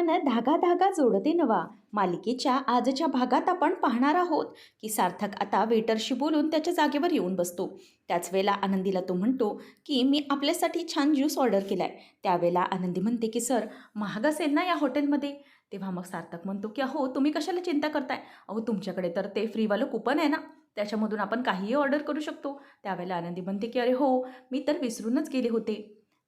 पण धागा धागा जोडते नवा. मालिकेच्या आजच्या भागात आपण पाहणार आहोत की सार्थक आता वेटरशी बोलून त्याच्या जागेवर येऊन बसतो. त्याच वेळेला आनंदीला तो म्हणतो की मी आपल्यासाठी छान ज्यूस ऑर्डर केला आहे त्यावेळेला आनंदी म्हणते की सर महाग असेल ना या हॉटेलमध्ये तेव्हा मग सार्थक म्हणतो की अहो तुम्ही कशाला चिंता करताय? अहो तुमच्याकडे तर ते फ्रीवालं कुपन आहे ना. त्याच्यामधून आपण काहीही ऑर्डर करू शकतो. त्यावेळेला आनंदी म्हणते की अरे हो मी तर विसरूनच गेले होते.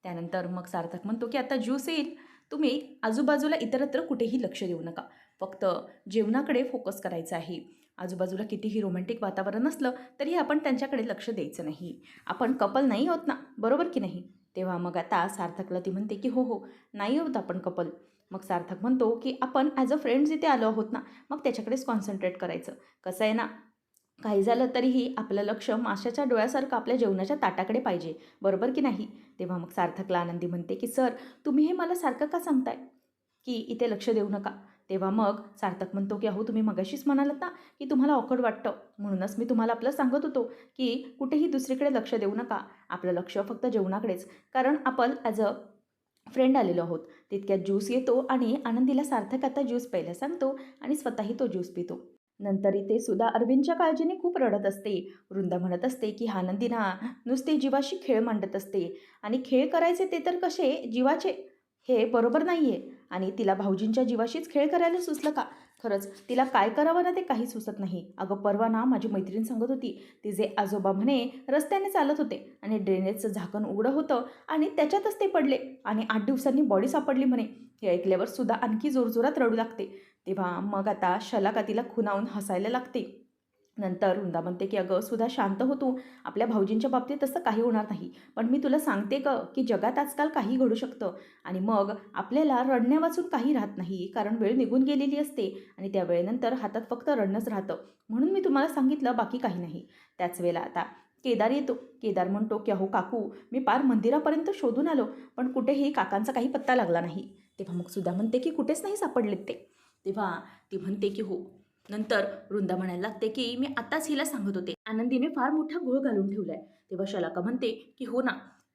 त्यानंतर मग सार्थक म्हणतो की आता ज्यूस येईल. तुम्ही आजूबाजूला इतरत्र कुठेही लक्ष देऊ नका. फक्त जेवणाकडे फोकस करायचं आहे. आजूबाजूला कितीही रोमॅन्टिक वातावरण असलं तरी आपण त्यांच्याकडे लक्ष द्यायचं नाही. आपण कपल नाही होत ना? बरोबर की नाही? तेव्हा मग आता सार्थकला ती म्हणते की हो हो नाही होत आपण कपल मग सार्थक म्हणतो की आपण ॲज अ फ्रेंड्स इथे आलो आहोत ना? मग त्याच्याकडेच कॉन्सन्ट्रेट करायचं. कसं आहे ना? काही झालं तरीही आपलं लक्ष माशाच्या डोळ्यासारखं आपल्या जेवणाच्या ताटाकडे पाहिजे. बरोबर की नाही? तेव्हा मग सार्थकला आनंदी म्हणते की सर तुम्ही हे मला सारखं का सांगताय? की इथे लक्ष देऊ नका. तेव्हा मग सार्थक म्हणतो की अहो तुम्ही मगाशीच म्हणालात ना की तुम्हाला ऑकड वाटतं. म्हणूनच मी तुम्हाला आपलं सांगत होतो की कुठेही दुसरीकडे लक्ष देऊ नका. आपलं लक्ष फक्त जेवणाकडेच. कारण आपण ॲज अ फ्रेंड आलेलो आहोत. तितक्यात ज्यूस येतो आणि आनंदीला सार्थक आता ज्यूस प्यायला सांगतो आणि स्वतःही तो ज्यूस पितो. नंतर इथे सुद्धा अरविंदच्या काळजीने खूप रडत असते. वृंदा म्हणत असते की हा नंदी ना नुसते जीवाशी खेळ मांडत असते. आणि खेळ करायचे ते तर कसे? जीवाचे हे बरोबर नाही आहे आणि तिला भाऊजींच्या जीवाशीच खेळ करायला सुचलं का? खरंच तिला काय करावं ना ते काही सुचत नाही. अगं परवा ना माझी मैत्रीण सांगत होती तिचे आजोबा म्हणे रस्त्याने चालत होते आणि ड्रेनेजचं झाकण उघडं होतं आणि त्याच्यातच ते पडले आणि आठ दिवसांनी बॉडी सापडली म्हणे. हे ऐकल्यावर सुद्धा आणखी जोरजोरात रडू लागते. तेव्हा मग आता शलाका तिला खुनावून हसायला लागते. नंतर वृंदा म्हणते की अगं सुद्धा शांत हो तू. आपल्या भाऊजींच्या बाबतीत तसं काही होणार नाही. पण मी तुला सांगते ग की जगात आजकाल काही घडू शकतं. आणि मग आपल्याला रडण्या वाचून काही राहत नाही कारण वेळ निघून गेलेली असते आणि त्या वेळेनंतर हातात फक्त रडणंच राहतं. म्हणून मी तुम्हाला सांगितलं बाकी काही नाही. त्याच वेळेला आता केदार येतो. केदार म्हणतो की अहो काकू मी पार मंदिरापर्यंत शोधून आलो पण कुठेही काकांचा काही पत्ता लागला नाही. तेव्हा मग सुद्धा म्हणते की कुठेच नाही सापडलेत ते. तेव्हा ती म्हणते की हो नंतर वृंदा म्हणायला लागते की मी आताच हिला सांगत होते. आनंदीने फार मोठा घोळ घालून ठेवलाय. तेव्हा शलाका म्हणते की हो ना.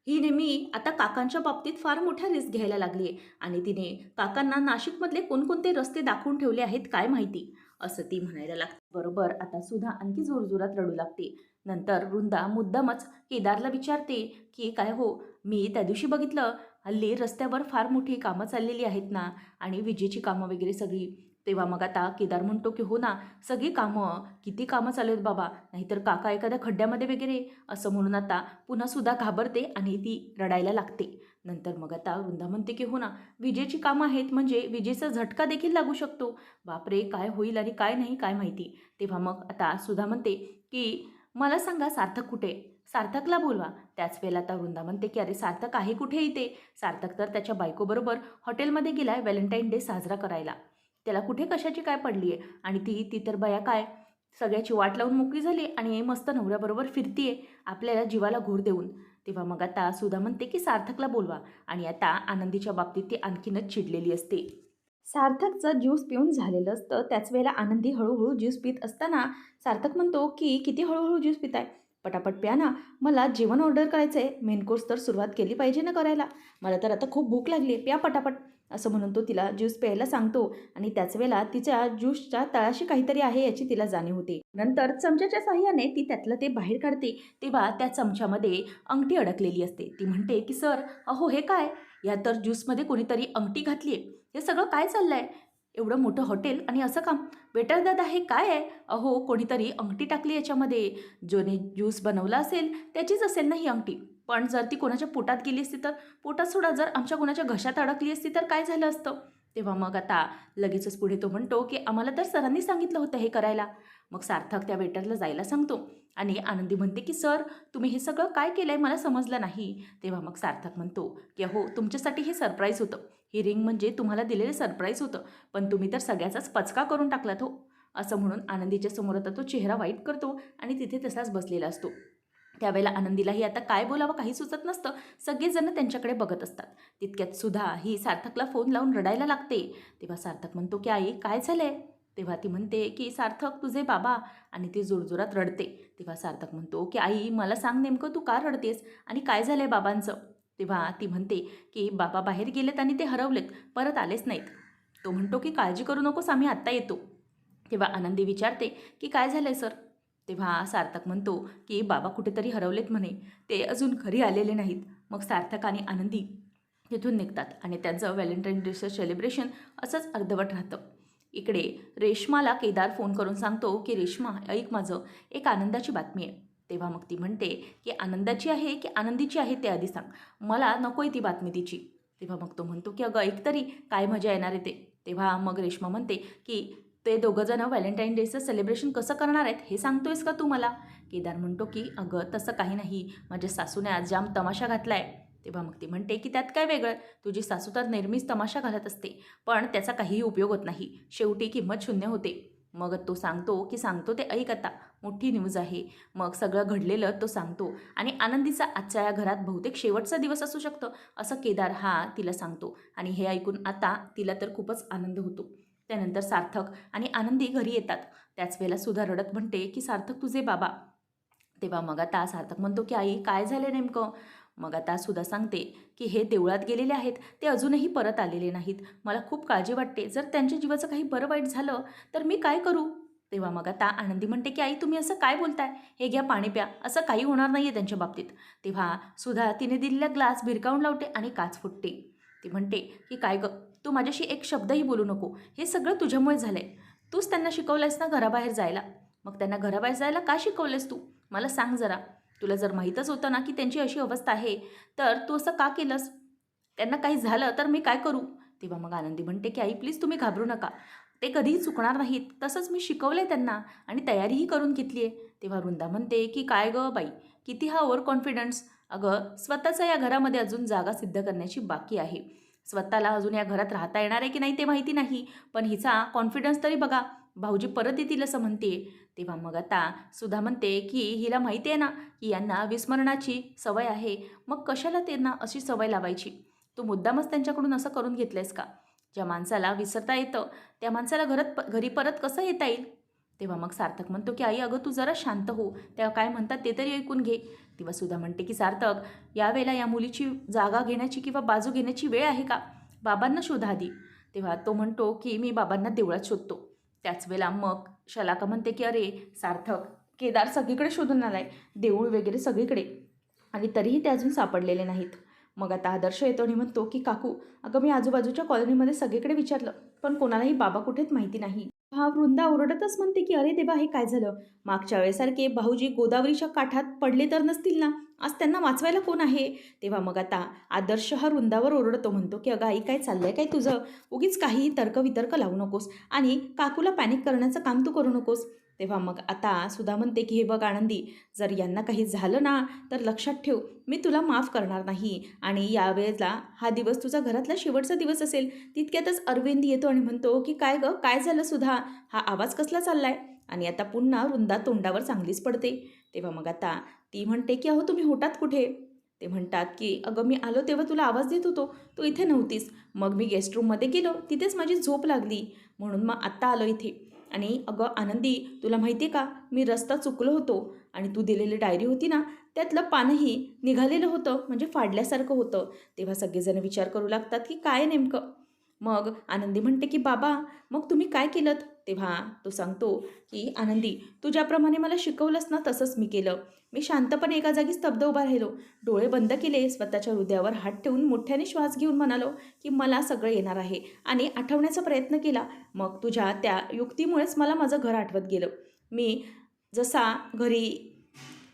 ही नेहमी आता काकांच्या बाबतीत फार मोठ्या रिस्क घ्यायला लागली आहे आणि तिने काकांना नाशिकमधले कोणकोणते रस्ते दाखवून ठेवले आहेत काय माहिती? असं ती म्हणायला लागते. बरोबर आता सुद्धा आणखी जोरजोरात रडू लागते. नंतर वृंदा मुद्दामच केदारला विचारते की काय हो? मी त्या दिवशी बघितलं हल्ली रस्त्यावर फार मोठी कामं चाललेली आहेत ना आणि विजेची कामं वगैरे सगळी तेव्हा मग आता केदार म्हणतो की हो ना सगळी कामं किती कामं चालू आहेत बाबा नाहीतर काका एखाद्या खड्ड्यामध्ये वगैरे. असं म्हणून आता पुन्हा सुद्धा घाबरते आणि ती रडायला लागते. नंतर मग आता वृंदा म्हणते की हो ना विजेची कामं आहेत म्हणजे विजेचा झटका देखील लागू शकतो. बापरे काय होईल आणि काय नाही काय माहिती. तेव्हा मग आता सुधा म्हणते की मला सांगा सार्थक कुठे? सार्थकला बोलवा. त्याच वेळेला आता वृंदा म्हणते की अरे सार्थक आहे कुठे इथे? सार्थक तर त्याच्या बायकोबरोबर हॉटेलमध्ये गेलाय व्हॅलेंटाईन डे साजरा करायला. त्याला कुठे कशाची काय पडली आहे आणि ती ती तर बया काय? सगळ्याची वाट लावून मोकळी झाली आणि मस्त नवऱ्याबरोबर फिरतीये आपल्याला जीवाला घोर देऊन. तेव्हा मग आता सुधा म्हणते की सार्थकला बोलवा आणि आता आनंदीच्या बाबतीत ती आणखीनच चिडलेली असते. सार्थकचं ज्यूस पिऊन झालेलं असतं. त्याच वेळेला आनंदी हळूहळू ज्यूस पित असताना सार्थक म्हणतो की किती हळूहळू ज्यूस पिताय? पटापट प्या ना. मला जेवण ऑर्डर करायचं आहे मेन कोर्स तर सुरुवात केली पाहिजे ना करायला. मला तर आता खूप भूक लागली आहे प्या पटापट. असं म्हणून तो तिला ज्यूस प्यायला सांगतो आणि त्याच वेळेला तिच्या ज्यूसच्या तळाशी काहीतरी आहे याची तिला जाणीव होते. नंतर चमच्याच्या साह्याने ती त्यातलं ते बाहेर काढते तेव्हा त्या चमच्यामध्ये अंगठी अडकलेली असते. ती म्हणते की सर अहो हे काय? या तर ज्यूसमध्ये कोणीतरी अंगठी घातली आहे. हे सगळं काय चाललंय? एवढं मोठं हॉटेल आणि असं काम? वेटर दादा हे काय आहे? अहो कोणीतरी अंगठी टाकली याच्यामध्ये. जोने ज्यूस बनवला असेल त्याचीच असेल ना ही अंगठी. पण जर ती कोणाच्या पोटात गेली असती तर? पोटात सोडा जर आमच्या कोणाच्या घशात अडकली असती तर काय झालं असतं? तेव्हा मग आता लगेचच पुढे तो म्हणतो की आम्हाला तर सरांनी सांगितलं होतं हे करायला. मग सार्थक त्या वेटरला जायला सांगतो आणि आनंदी म्हणते की सर तुम्ही हे सगळं काय केलं आहे मला समजलं नाही. तेव्हा मग सार्थक म्हणतो की हो तुमच्यासाठी हे सरप्राईज होतं. ही रिंग म्हणजे तुम्हाला दिलेलं सरप्राईज होतं. पण तुम्ही तर सगळ्याचाच पचका करून टाकलात हो. असं म्हणून आनंदीच्या समोर आता तो चेहरा वाईट करतो आणि तिथे तसाच बसलेला असतो. त्यावेळेला आनंदीलाही आता काय बोलावं काही सुचत नसतं. सगळेजण त्यांच्याकडे बघत असतात. तितक्यात सुद्धा ही सार्थकला फोन लावून रडायला लागते. तेव्हा सार्थक म्हणतो की आई काय झालंय? तेव्हा ती म्हणते की सार्थक तुझे बाबा. आणि ती जोरजोरात रडते. तेव्हा सार्थक म्हणतो की आई मला सांग नेमकं तू का रडतेस आणि काय झालं आहे बाबांचं? तेव्हा ती म्हणते की बाबा बाहेर गेलेत आणि ते हरवलेत. परत आलेच नाहीत. तो म्हणतो की काळजी करू नकोस आम्ही आत्ता येतो. तेव्हा आनंदी विचारते की काय झालं आहे सर? तेव्हा सार्थक म्हणतो की बाबा कुठेतरी हरवलेत म्हणे. ते अजून घरी आलेले नाहीत. मग सार्थक आणि आनंदी तिथून निघतात आणि त्यांचं व्हॅलेंटाईन डेचं सेलिब्रेशन असंच अर्धवट राहतं. इकडे रेश्माला केदार फोन करून सांगतो की रेश्मा ऐक माझं. एक आनंदाची बातमी आहे. तेव्हा मग ती म्हणते की आनंदाची आहे की आनंदीची आहे ते आधी सांग. मला नको आहे ती बातमी तिची. तेव्हा मग तो म्हणतो की अगं ऐक तरी. काय मजा येणार आहे ते. तेव्हा मग रेश्मा म्हणते की ते दोघंजणं व्हॅलेंटाईन डेचं सेलिब्रेशन कसं करणार आहेत हे सांगतोयस का तू मला? केदार म्हणतो की अगं तसं काही नाही. माझ्या सासूने आज जाम तमाशा घातला आहे तेव्हा मग ती म्हणते की त्यात काय वेगळं? तुझी सासू तर नेहमीच तमाशा घालत असते पण त्याचा काहीही उपयोग होत नाही. शेवटी किंमत शून्य होते. मग तो सांगतो की सांगतो ते ऐक आता. मोठी न्यूज आहे. मग सगळं घडलेलं तो सांगतो. आणि आनंदीचा आजच्या या घरात बहुतेक शेवटचा दिवस असू शकतं असं केदार हा तिला सांगतो. आणि हे ऐकून आता तिला तर खूपच आनंद होतो. त्यानंतर सार्थक आणि आनंदी घरी येतात. त्याच वेळेला सुद्धा रडत म्हणते की सार्थक तुझे बाबा. तेव्हा मग आता सार्थक म्हणतो की आई काय झालं नेमकं? मग आता सुद्धा सांगते की हे देवळात गेलेले आहेत. ते अजूनही परत आलेले नाहीत. मला खूप काळजी वाटते. जर त्यांच्या जीवाचं काही बरं वाईट झालं तर मी काय करू? तेव्हा मग आता आनंदी म्हणते की आई तुम्ही असं काय बोलताय? हे घ्या पाणी प्या. असं काही होणार नाही आहे त्यांच्या बाबतीत. तेव्हा सुधा तिने दिलेला ग्लास भिरकावून लावते आणि काच फुटते. ती म्हणते की काय ग? तू माझ्याशी एक शब्दही बोलू नको. हे सगळं तुझ्यामुळे झालं आहे तूच त्यांना शिकवलंयस ना घराबाहेर जायला? मग त्यांना घराबाहेर जायला का शिकवलंयस तू? मला सांग जरा. तुला जर माहीतच होतं ना की त्यांची अशी अवस्था आहे तर तू असं का केलंस? त्यांना काही झालं तर मी काय करू? तेव्हा मग आनंदी म्हणते की आई प्लीज तुम्ही घाबरू नका. ते कधीही चुकणार नाहीत. तसंच मी शिकवलं आहे त्यांना आणि तयारीही करून घेतली आहे तेव्हा वृंदा म्हणते की काय गं बाई? किती हा ओव्हर कॉन्फिडन्स अगं स्वतःचा या घरामध्ये अजून जागा सिद्ध करण्याची बाकी आहे. स्वतःला अजून या घरात राहता येणार आहे की नाही ते माहिती नाही. पण हिचा कॉन्फिडन्स तरी बघा. भाऊजी परत येतील असं म्हणते तेव्हा मग आता सुधा म्हणते की हिला माहिती आहे ना की यांना विस्मरणाची सवय आहे. मग कशाला त्यांना अशी सवय लावायची? तू मुद्दामच त्यांच्याकडून असं करून घेतलंयस का? ज्या माणसाला विसरता येतं त्या माणसाला घरात प घरी परत कसं येता येईल? तेव्हा मग सार्थक म्हणतो की आई अगं तू जरा शांत हो. तेव्हा काय म्हणतात ते तरी ऐकून घे. तेव्हा सुद्धा म्हणते की सार्थक यावेळेला या मुलीची जागा घेण्याची किंवा बाजू घेण्याची वेळ आहे का? बाबांना शोधा आधी. तेव्हा तो म्हणतो की मी बाबांना देवळात शोधतो. त्याच वेळेला मग शलाका म्हणते की अरे सार्थक केदार सगळीकडे शोधून आला आहे देऊळ वगैरे सगळीकडे. आणि तरीही ते अजून सापडलेले नाहीत. मग आता आदर्श येतो आणि म्हणतो की काकू अगं मी आजूबाजूच्या कॉलनीमध्ये सगळीकडे विचारलं पण कोणालाही बाबा कुठेच माहिती नाही. हा वृंदा ओरडतच म्हणते की अरे देवा हे काय झालं? मागच्या वेळेसारखे भाऊजी गोदावरीच्या काठात पडले तर नसतील ना? आज त्यांना वाचवायला कोण आहे? तेव्हा मग आता आदर्श हा वृंदावर ओरडतो म्हणतो की अगं आई काय चाललंय? काय तुझं? उगीच काहीही तर्कवितर्क लावू नकोस आणि काकूला पॅनिक करण्याचं काम तू करू नकोस. तेव्हा मग आता सुधा म्हणते की हे बघ आनंदी जर यांना काही झालं ना तर लक्षात ठेव मी तुला माफ करणार नाही. आणि यावेळेला हा दिवस तुझा घरातला शेवटचा दिवस असेल. तितक्यातच अरविंद येतो आणि म्हणतो की काय गं काय झालं सुधा? हा आवाज कसला चाललाय? आणि आता पुन्हा रुंदा तोंडावर चांगलीच पडते. तेव्हा मग आता ती म्हणते की अहो तुम्ही होतात कुठे? ते म्हणतात की अगं मी आलो तेव्हा तुला आवाज देत होतो. तू इथे नव्हतीस. मग मी गेस्ट रूममध्ये गेलो. तिथेच माझी झोप लागली. म्हणून मग आत्ता आलो इथे. आणि अगं आनंदी तुला माहिती आहे का? मी रस्ता चुकलो होतो आणि तू दिलेली डायरी होती ना त्यातलं पानही निघालेलं होतं म्हणजे फाडल्यासारखं होतं. तेव्हा सगळेजण विचार करू लागतात की काय नेमकं? मग आनंदी म्हणते की बाबा मग तुम्ही काय केलं तेव्हा तो सांगतो की आनंदी तू ज्याप्रमाणे मला शिकवलंस ना तसंच मी केलं. मी शांतपणे एका जागी स्तब्ध उभा राहिलो. डोळे बंद केले स्वतःच्या हृदयावर हात ठेवून मोठ्याने श्वास घेऊन म्हणालो की मला सगळं येणार आहे आणि आठवण्याचा प्रयत्न केला. मग तुझ्या त्या युक्तीमुळेच मला माझं घर आठवत गेलं. मी जसा घरी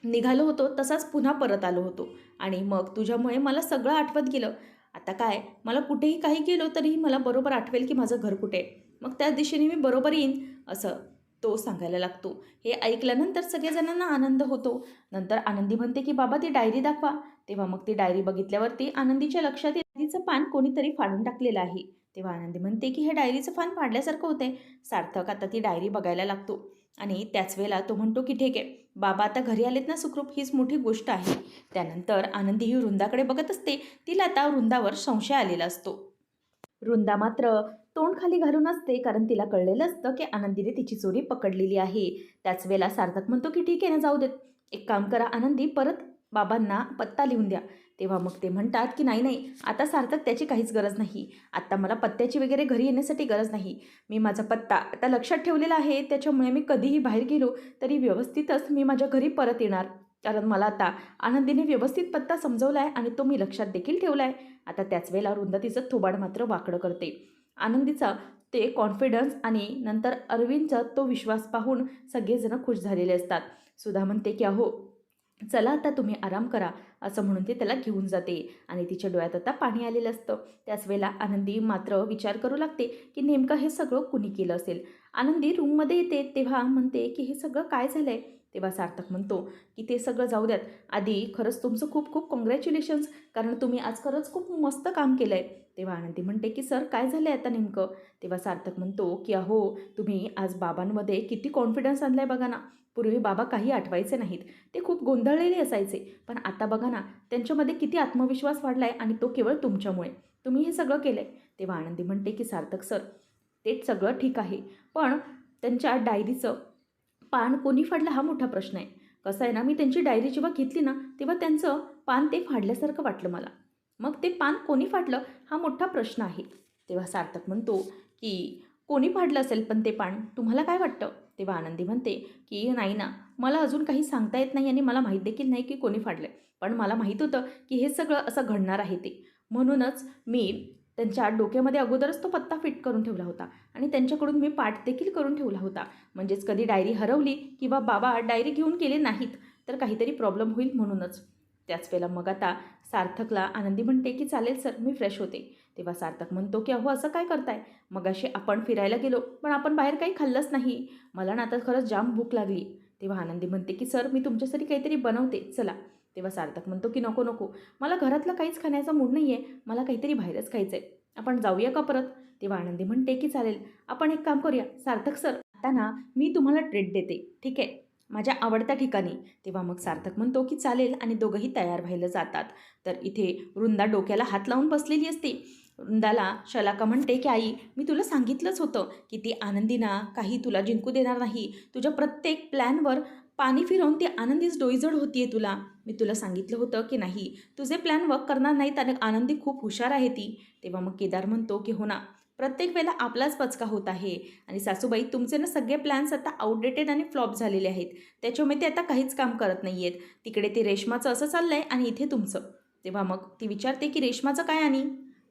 निघालो होतो तसाच पुन्हा परत आलो होतो आणि मग तुझ्यामुळे मला सगळं आठवत गेलं. आता काय? मला कुठेही काही गेलो तरीही मला बरोबर आठवेल की माझं घर कुठे? मग त्या दिशेने मी बरोबर येईन असं तो सांगायला लागतो. हे ऐकल्यानंतर सगळेजणांना आनंद होतो. नंतर आनंदी म्हणते की बाबा ती डायरी दाखवा. तेव्हा मग ती डायरी बघितल्यावरती आनंदीच्या लक्षात डायरीचं पान कोणीतरी फाडून टाकलेलं आहे. तेव्हा आनंदी म्हणते की हे डायरीचं पान फाडल्यासारखं होतंय. सार्थक आता ती डायरी बघायला लागतो. आणि त्याच वेळेला तो म्हणतो की ठीक आहे. बाबा आता घरी आलेत ना सुखरूप हीच मोठी गोष्ट आहे. त्यानंतर आनंदी ही वृंदाकडे बघत असते. तिला आता वृंदावर संशय आलेला असतो. वृंदा मात्र तोंड खाली घालून असते कारण तिला कळलेलं असतं की आनंदीने तिची चोरी पकडलेली आहे. त्याच वेळेला सार्थक म्हणतो की ठीक आहे ना जाऊ देत. एक काम करा आनंदी परत बाबांना पत्ता लिहून द्या. तेव्हा मग ते म्हणतात की नाही नाही आता सार्थक त्याची काहीच गरज नाही. आत्ता मला पत्त्याची वगैरे घरी येण्यासाठी गरज नाही. मी माझा पत्ता आता लक्षात ठेवलेला आहे. त्याच्यामुळे मी कधीही बाहेर गेलो तरी व्यवस्थितच मी माझ्या घरी परत येणार. कारण मला आता आनंदीने व्यवस्थित पत्ता समजवला आहे आणि तो मी लक्षात देखील ठेवला आहे आता त्याच वेळेला रुंदतीचं थोबाड मात्र वाकडं करते. आनंदीचा ते कॉन्फिडन्स आणि नंतर अरविंदचा तो विश्वास पाहून सगळेजण खुश झालेले असतात. सुधा म्हणते की अहो चला आता तुम्ही आराम करा असं म्हणून ते त्याला घेऊन जाते आणि तिच्या डोळ्यात आता पाणी आलेलं असतं. त्याच वेळेला आनंदी मात्र विचार करू लागते की नेमकं हे सगळं कुणी केलं असेल? आनंदी रूममध्ये येते तेव्हा म्हणते की हे सगळं काय झालं आहे तेव्हा सार्थक म्हणतो की ते सगळं जाऊ द्यात. आधी खरंच तुमचं खूप खूप कॉंग्रॅच्युलेशन्स कारण तुम्ही आज खरंच खूप मस्त काम केलं आहे तेव्हा आनंदी म्हणते की सर काय झालं आहे आता नेमकं? तेव्हा सार्थक म्हणतो की अहो तुम्ही आज बाबांमध्ये किती कॉन्फिडन्स आणला आहे बघा ना. पूर्वी बाबा काही आठवायचे नाहीत. ते खूप गोंधळलेले असायचे. पण आता बघा ना त्यांच्यामध्ये किती आत्मविश्वास वाढला आहे आणि तो केवळ तुमच्यामुळे. तुम्ही हे सगळं केलं आहे तेव्हा आनंदी म्हणते की सार्थक सर ते सगळं ठीक आहे. पण त्यांच्या डायरीचं पान कोणी फाडलं हा मोठा प्रश्न आहे. कसं आहे ना मी त्यांची डायरी जेव्हा घेतली ना तेव्हा त्यांचं पान ते फाडल्यासारखं वाटलं मला. मग ते पान कोणी फाडलं हा मोठा प्रश्न आहे. तेव्हा सार्थक म्हणतो की कोणी फाडलं असेल पण ते पान तुम्हाला काय वाटतं? तेव्हा आनंदी म्हणते की नाही ना मला अजून काही सांगता येत नाही आणि मला माहीत देखील नाही की कोणी फाडलं पण मला माहीत होतं की हे सगळं असं घडणार आहे ते. म्हणूनच मी त्यांच्या डोक्यामध्ये अगोदरच तो पत्ता फिट करून ठेवला होता. आणि त्यांच्याकडून मी पाठ देखील करून ठेवला होता. म्हणजेच कधी डायरी हरवली किंवा बाबा डायरी घेऊन गेले नाहीत तर काहीतरी प्रॉब्लेम होईल म्हणूनच. त्याच वेळेला मग आता सार्थकला आनंदी म्हणते की चालेल सर मी फ्रेश होते. तेव्हा सार्थक म्हणतो की अहो असं काय करताय? मग अशी आपण फिरायला गेलो पण आपण बाहेर काही खाल्लंच नाही. मला ना आता खरंच जाम भूक लागली. तेव्हा आनंदी म्हणते की सर मी तुमच्यासाठी काहीतरी बनवते. चला. तेव्हा सार्थक म्हणतो की नको नको. मला घरातलं काहीच खाण्याचा मूड नाही आहे मला काहीतरी बाहेरच खायचं आहे आपण जाऊया का परत? तेव्हा आनंदी म्हणते की चालेल. आपण एक काम करूया. सार्थक सर आता ना मी तुम्हाला ट्रीट देते. ठीक आहे? माझ्या आवडत्या ठिकाणी. तेव्हा मग सार्थक म्हणतो की चालेल. आणि दोघंही तयार व्हायला जातात. तर इथे वृंदा डोक्याला हात लावून बसलेली असते. वृंदाला शलाका म्हणते की आई मी तुला सांगितलंच होतं की ती आनंदीना काही तुला जिंकू देणार नाही. तुझ्या प्रत्येक प्लॅनवर पाणी फिरवून ती आनंदीच डोईजड होतीये तुला. मी तुला सांगितलं होतं की नाही तुझे प्लॅन वर्क करणार नाहीत आणि आनंदी खूप हुशार आहे ती. तेव्हा मग केदार म्हणतो की हो ना प्रत्येक वेळेला आपलाच पचका होत आहे. आणि सासूबाई तुमचे ना सगळे प्लॅन्स आता आउटडेटेड आणि फ्लॉप झालेले आहेत. त्याच्यामुळे ते आता काहीच काम करत नाही आहेत तिकडे ते रेशमाचं असं चाललं आहे आणि इथे तुमचं. तेव्हा मग ती विचारते की रेशमाचं काय आणि?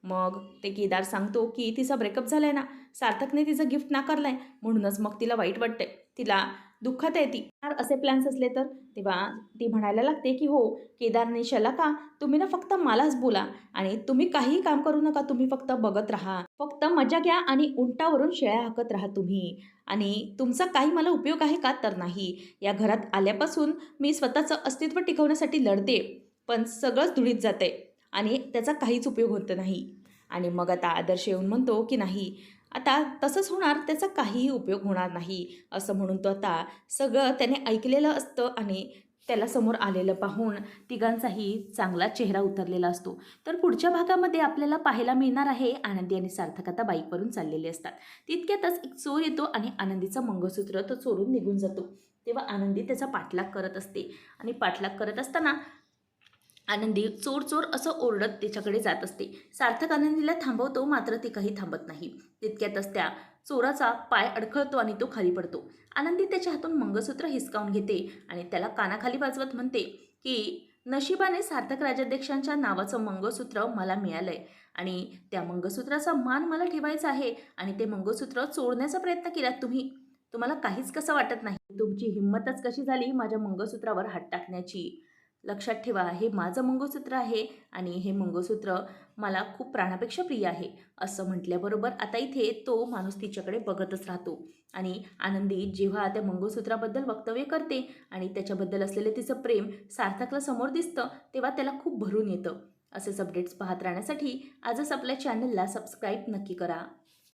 मग ते केदार सांगतो की तिचा ब्रेकअप झाला आहे ना सार्थकने तिचं गिफ्ट नाकारलं आहे म्हणूनच मग तिला वाईट वाटतंय. तिला दुःखात आहे ती. असे प्लॅन्स असले तर? तेव्हा ती म्हणायला लागते की हो केदारने का तुम्ही ना फक्त मलाच बोला आणि तुम्ही काहीही काम करू नका तुम्ही फक्त बघत राहा. फक्त मजा घ्या आणि उंटावरून शेळ्या हाकत राहा तुम्ही. आणि तुमचा काही मला उपयोग आहे का तर नाही. या घरात आल्यापासून मी स्वतःचं अस्तित्व टिकवण्यासाठी लढते पण सगळंच धुळीत जाते आणि त्याचा काहीच उपयोग होत नाही. आणि मग आता आदर्श येऊन म्हणतो की नाही आता तसंच होणार त्याचा काहीही उपयोग होणार नाही असं म्हणून तो आता सगळं त्याने ऐकलेलं असतं आणि त्याला समोर आलेलं पाहून तिघांचाही चांगला चेहरा उतरलेला असतो. तर पुढच्या भागामध्ये आपल्याला पाहायला मिळणार आहे आनंदी आणि सार्थक आता बाईकवरून चाललेले असतात. तितक्यातच एक चोर येतो आणि आनंदीचं मंगळसूत्र तो चोरून निघून जातो. तेव्हा आनंदी त्याचा पाठलाग करत असते आणि पाठलाग करत असताना आनंदी चोर चोर असं ओरडत त्याच्याकडे जात असते. सार्थक आनंदीला थांबवतो मात्र ती काही थांबत नाही. तितक्यातच त्या चोराचा पाय अडखळतो आणि तो खाली पडतो. आनंदी त्याच्या हातून मंगळसूत्र हिसकावून घेते आणि त्याला कानाखाली वाजवत म्हणते की नशिबाने सार्थक राजाध्यक्षांच्या नावाचं मंगळसूत्र मला मिळालंय आणि त्या मंगळसूत्राचा मान मला ठेवायचा आहे आणि ते मंगळसूत्र चोरण्याचा प्रयत्न केलात तुम्ही तुम्हाला काहीच कसं वाटत नाही? तुमची हिंमतच कशी झाली माझ्या मंगळसूत्रावर हात टाकण्याची? लक्षात ठेवा हे माझं मंगळसूत्र आहे आणि हे मंगळसूत्र मला खूप प्राणापेक्षा प्रिय आहे. असं म्हटल्याबरोबर आता इथे तो माणूस तिच्याकडे बघतच राहतो आणि आनंदी जेव्हा त्या मंगळसूत्राबद्दल वक्तव्य करते आणि त्याच्याबद्दल असलेलं तिचं प्रेम सार्थकला समोर दिसतं तेव्हा त्याला खूप भरून येतं. असेच अपडेट्स पाहत राहण्यासाठी आजच आपल्या चॅनलला सबस्क्राईब नक्की करा.